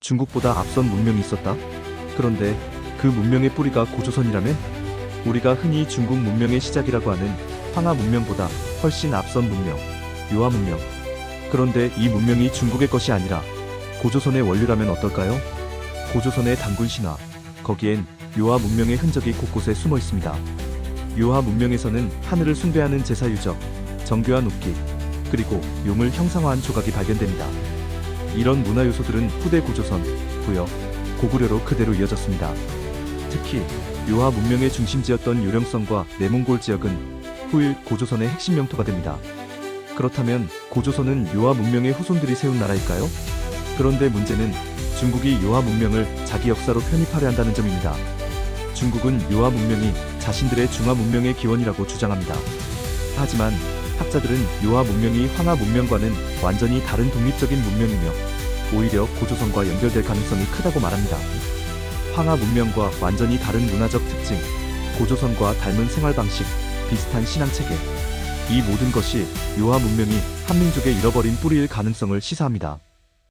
중국보다 앞선 문명이 있었다. 그런데 그 문명의 뿌리가 고조선이라면 우리가 흔히 중국 문명의 시작이라고 하는 황하 문명보다 훨씬 앞선 문명, 유화 문명. 그런데 이 문명이 중국의 것이 아니라 고조선의 원류라면 어떨까요? 고조선의 단군 신화, 거기엔 유화 문명의 흔적이 곳곳에 숨어 있습니다. 유화 문명에서는 하늘을 숭배하는 제사 유적, 정교한 웃기, 그리고 용을 형상화한 조각이 발견됩니다. 이런 문화 요소들은 후대 고조선, 부여, 고구려로 그대로 이어졌습니다. 특히 유화 문명의 중심지였던 요령성과 내몽골 지역은 후일 고조선의 핵심 영토가 됩니다. 그렇다면 고조선은 유화 문명의 후손들이 세운 나라일까요? 그런데 문제는 중국이 유화 문명을 자기 역사로 편입하려 한다는 점입니다. 중국은 유화 문명이 자신들의 중화 문명의 기원이라고 주장합니다. 하지만 학자들은 유화 문명이 황하 문명과는 완전히 다른 독립적인 문명이며 오히려 고조선과 연결될 가능성이 크다고 말합니다. 황하 문명과 완전히 다른 문화적 특징, 고조선과 닮은 생활 방식, 비슷한 신앙 체계. 이 모든 것이 유화 문명이 한민족의 잃어버린 뿌리일 가능성을 시사합니다.